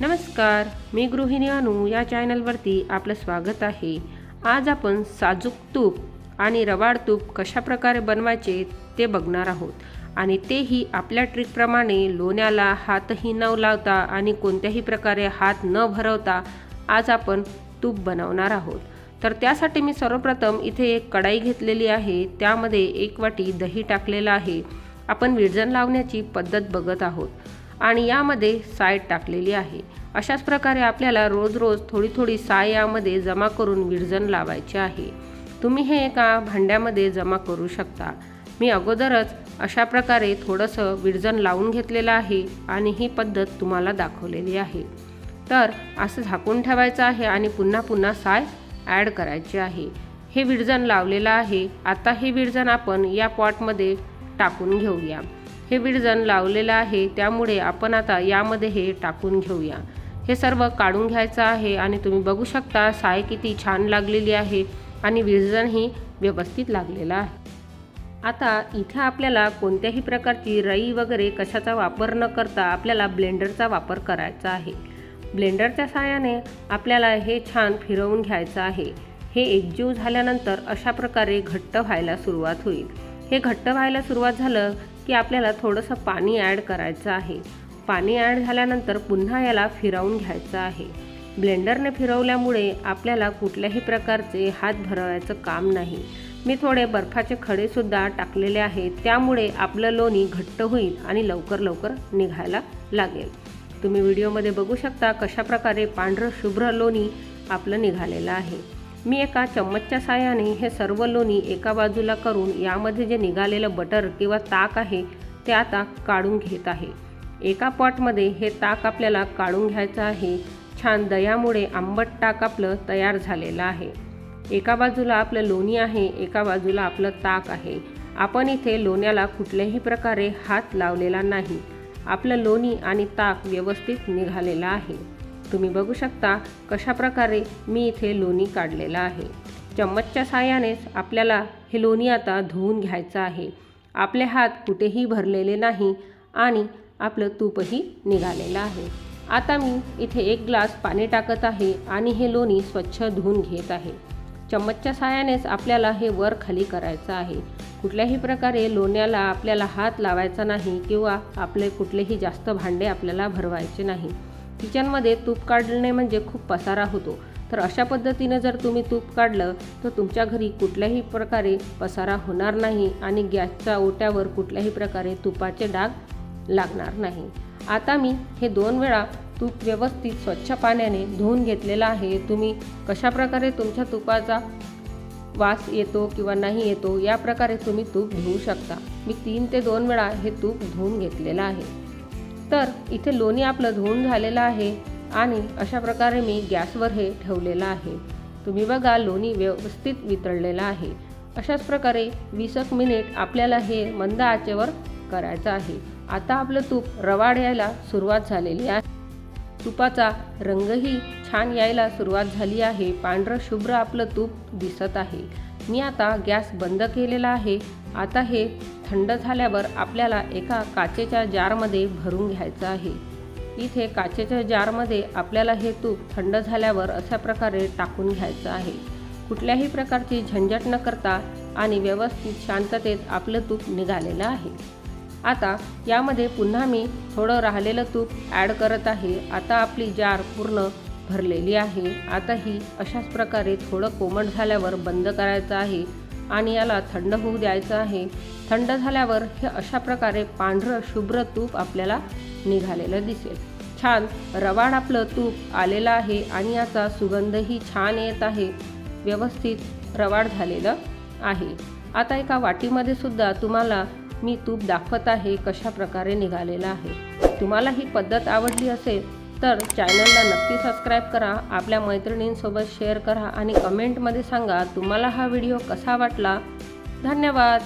नमस्कार मी गृहिणी अनु या चॅनलवरती आपलं स्वागत आहे. आज आपण साजूक तूप आणि रवाड तूप कशा प्रकारे बनवायचे ते बघणार आहोत. आणि तेही आपल्या ट्रिकप्रमाणे लोण्याला हातही न लावता आणि कोणत्याही प्रकारे हात न भरवता आज आपण तूप बनवणार आहोत. तर त्यासाठी मी सर्वप्रथम इथे एक कढाई घेतलेली आहे. त्यामध्ये एक वाटी दही टाकलेलं आहे. आपण विरजण लावण्याची पद्धत बघत आहोत. आणि यामध्ये साय टाकलेली आहे. अशाच प्रकारे आपल्याला रोज रोज थोडी थोडी साय यामध्ये जमा करून विरजन लावायचे आहे. तुम्ही हे एका भांड्यामध्ये जमा करू शकता. मी अगोदरच अशा प्रकारे थोडंसं विरजन लावून घेतलेलं आहे आणि ही पद्धत तुम्हाला दाखवलेली आहे. तर असं झाकून ठेवायचं आहे आणि पुन्हा पुन्हा साय ॲड करायची आहे. हे विरजण लावलेलं आहे. आता हे विरजण आपण या पॉटमध्ये टाकून घेऊया. हे विरजण लावलेलं आहे. त्यामुळे आपण आता यामध्ये हे टाकून घेऊया. हे सर्व काढून घ्यायचं आहे आणि तुम्ही बघू शकता साय किती छान लागलेली आहे आणि विरजणही व्यवस्थित लागलेलं आहे. आता इथे आपल्याला कोणत्याही प्रकारची रई वगैरे कशाचा वापर न करता आपल्याला ब्लेंडरचा वापर करायचा आहे. ब्लेंडरच्या साहाय्याने आपल्याला हे छान फिरवून घ्यायचं आहे. हे एकजीव झाल्यानंतर अशा प्रकारे घट्ट व्हायला सुरुवात होईल. हे घट्ट व्हायला सुरुवात झालं की आपल्याला थोडंसं पाणी ॲड करायचं आहे. पाणी ॲड झाल्यानंतर पुन्हा याला फिरवून घ्यायचं आहे. ब्लेंडरने फिरवल्यामुळे आपल्याला कुठल्याही प्रकारचे हात भरवायचं काम नाही. मी थोडे बर्फाचे खडेसुद्धा टाकलेले आहेत. त्यामुळे आपलं लोणी घट्ट होईल आणि लवकर लवकर निघायला लागेल. तुम्ही व्हिडिओमध्ये बघू शकता कशा प्रकारे पांढरं शुभ्र लोणी आपलं निघालेलं आहे. मी एका चम्मचच्या साहाय्याने हे सर्व लोणी एका बाजूला करून यामध्ये जे निघालेलं बटर किंवा ताक आहे ते आता काढून घेत आहे. एका पॉटमध्ये हे ताक आपल्याला काढून घ्यायचं आहे. छान दयामुळे आंबट ताक आपलं तयार झालेलं आहे. एका बाजूला आपलं लोणी आहे एका बाजूला आपलं ताक आहे. आपण इथे लोण्याला कुठल्याही प्रकारे हात लावलेला नाही. आपलं लोणी आणि ताक व्यवस्थित निघालेलं आहे. तुम्ही बघू शकता कशा प्रकारे मी इथे लोणी काढलेलं आहे. चम्मचच्या साहाय्यानेच आपल्याला हे लोणी आता धुवून घ्यायचं आहे. आपले हात कुठेही भरलेले नाही आणि आपलं तूपही निघालेलं आहे. आता मी इथे एक ग्लास पाणी टाकत आहे आणि हे लोणी स्वच्छ धुवून घेत आहे. चम्मचच्या साहाय्यानेच आपल्याला हे वर खाली करायचं आहे. कुठल्याही प्रकारे लोण्याला आपल्याला हात लावायचा नाही किंवा आपले कुठलेही जास्त भांडे आपल्याला भरवायचे नाही. किचनमध्ये तूप काढणे म्हणजे खूप पसारा होतो. तर अशा पद्धतीनं जर तुम्ही तूप काढलं तर तुमच्या घरी कुठल्याही प्रकारे पसारा होणार नाही आणि गॅसच्या ओट्यावर कुठल्याही प्रकारे तुपाचे डाग लागणार नाही. आता मी हे दोन वेळा तूप व्यवस्थित स्वच्छ पाण्याने धुवून घेतलेलं आहे. तुम्ही कशा प्रकारे तुमच्या तुपाचा वास येतो किंवा नाही येतो या प्रकारे तुम्ही तूप धुवू शकता. मी तीन ते दोन वेळा हे तूप धुवून घेतलेलं आहे. तर इथे लोणी आपलं धुवून झालेलं आहे आणि अशा प्रकारे मी गॅसवर हे ठेवलेलं आहे. तुम्ही बघा लोणी व्यवस्थित वितळलेलं आहे. अशाच प्रकारे वीस एक मिनिट आपल्याला हे मंद आचेवर करायचं आहे. आता आपलं तूप रवाड यायला सुरुवात झालेली आहे. तुपाचा रंगही छान यायला सुरुवात झाली आहे. पांढरं शुभ्र आपलं तूप दिसत आहे. मी आता गॅस बंद केलेला आहे. आता हे थंड झाल्यावर आपल्याला एका काचेच्या जारमध्ये भरून घ्यायचं आहे. इथे काचेच्या जारमध्ये आपल्याला हे तूप थंड झाल्यावर अशा प्रकारे टाकून घ्यायचं आहे. कुठल्याही प्रकारची झंझट न करता आणि व्यवस्थित शांततेत आपलं तूप निघालेलं आहे. आता यामध्ये पुन्हा मी थोडं राहिलेलं तूप ॲड करत आहे. आता आपली जार पूर्ण भरलेली आहे. आता ही अशाच प्रकारे थोडं कोमट झाल्यावर बंद करायचं आहे आणि याला थंड होऊ द्यायचं आहे. थंड झाल्यावर हे अशा प्रकारे पांढरं शुभ्र तूप आपल्याला निघालेलं दिसेल. छान रवाड आपलं तूप आलेलं आहे आणि याचा सुगंधही छान येत आहे. व्यवस्थित रवाड झालेलं आहे. आता एका वाटीमध्ये सुद्धा तुम्हाला मी तूप दाखवत आहे कशा प्रकारे निघालेलं आहे. तुम्हाला ही पद्धत आवडली असेल तर चॅनलला नक्की सबस्क्राईब करा आपल्या मैत्रिणींसोबत शेअर करा आणि कमेंटमध्ये सांगा तुम्हाला हा व्हिडिओ कसा वाटला. धन्यवाद.